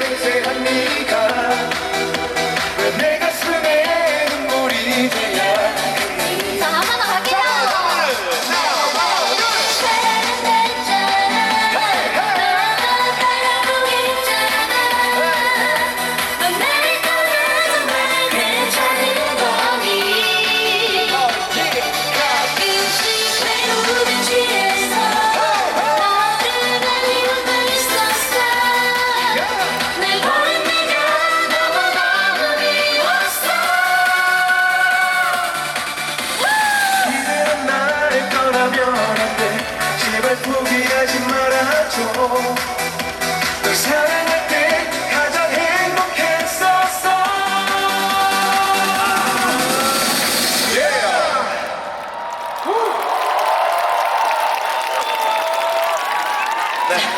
say honey. 포기하지 말아줘. 널 사랑할 때 가장 행복했었어. Yeah. 네.